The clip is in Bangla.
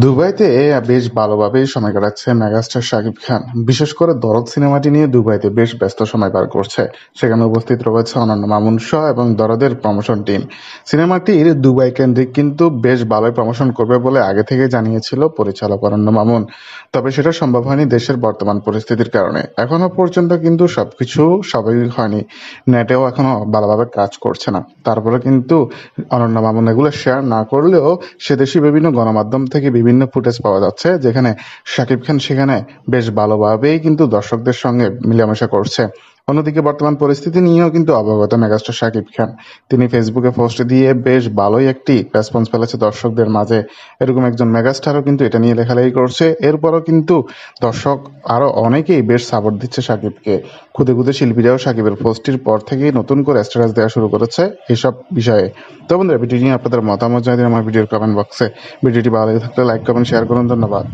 দুবাইতে বেশ ভালোভাবেই সময় কাটাচ্ছে মেগাস্টার শাকিব খান। বিশেষ করে দরদ সিনেমাটি নিয়ে দুবাইতে বেশ ব্যস্ত সময় পার করছে। সেখানে উপস্থিত রয়েছে অনন্য মামুন শাহ এবং দরদের প্রমোশন টিম সিনেমাটির দুবাই কেন্দ্রিক কিন্তু বেশ ভালোই প্রমোশন করবে বলে আগে থেকে জানিয়েছিল পরিচালক অনন্য মামুন। তবে সেটা সম্ভব হয়নি দেশের বর্তমান পরিস্থিতির কারণে। এখনও পর্যন্ত কিন্তু সবকিছু স্বাভাবিক হয়নি। নেটেও এখনও ভালোভাবে কাজ করছে না। তারপরে কিন্তু অনন্য মামুন এগুলো শেয়ার না করলেও সে দেশি বিভিন্ন গণমাধ্যম থেকে বিভিন্ন ফুটেজ পাওয়া যাচ্ছে, যেখানে শাকিব খান সেখানে বেশ ভালোভাবেই কিন্তু দর্শকদের সঙ্গে মিলামেশা করছে। অন্যদিকে বর্তমান পরিস্থিতি নিয়েও কিন্তু অবগত মেগাস্টার শাকিব খান। তিনি ফেসবুকে পোস্ট দিয়ে বেশ ভালোই একটি রেসপন্স ফেলেছে দর্শকদের মাঝে। এরকম একজন মেগাস্টারও কিন্তু এটা নিয়ে লেখালেখি করছে। এরপরও কিন্তু দর্শক আরও অনেকেই বেশ সাপোর্ট দিচ্ছে শাকিবকে। খুদে খুদে শিল্পীরাও শাকিবের পোস্টটির পর থেকেই নতুন করে স্ট্যাটাস দেওয়া শুরু করেছে এসব বিষয়ে। তো বন্ধুরা ভিডিও নিয়ে আপনাদের মতামত জানিয়ে আমার ভিডিওর কমেন্ট বক্সে ভিডিওটি ভালো লেগে থাকলে লাইক কমেন্ট শেয়ার করুন। ধন্যবাদ।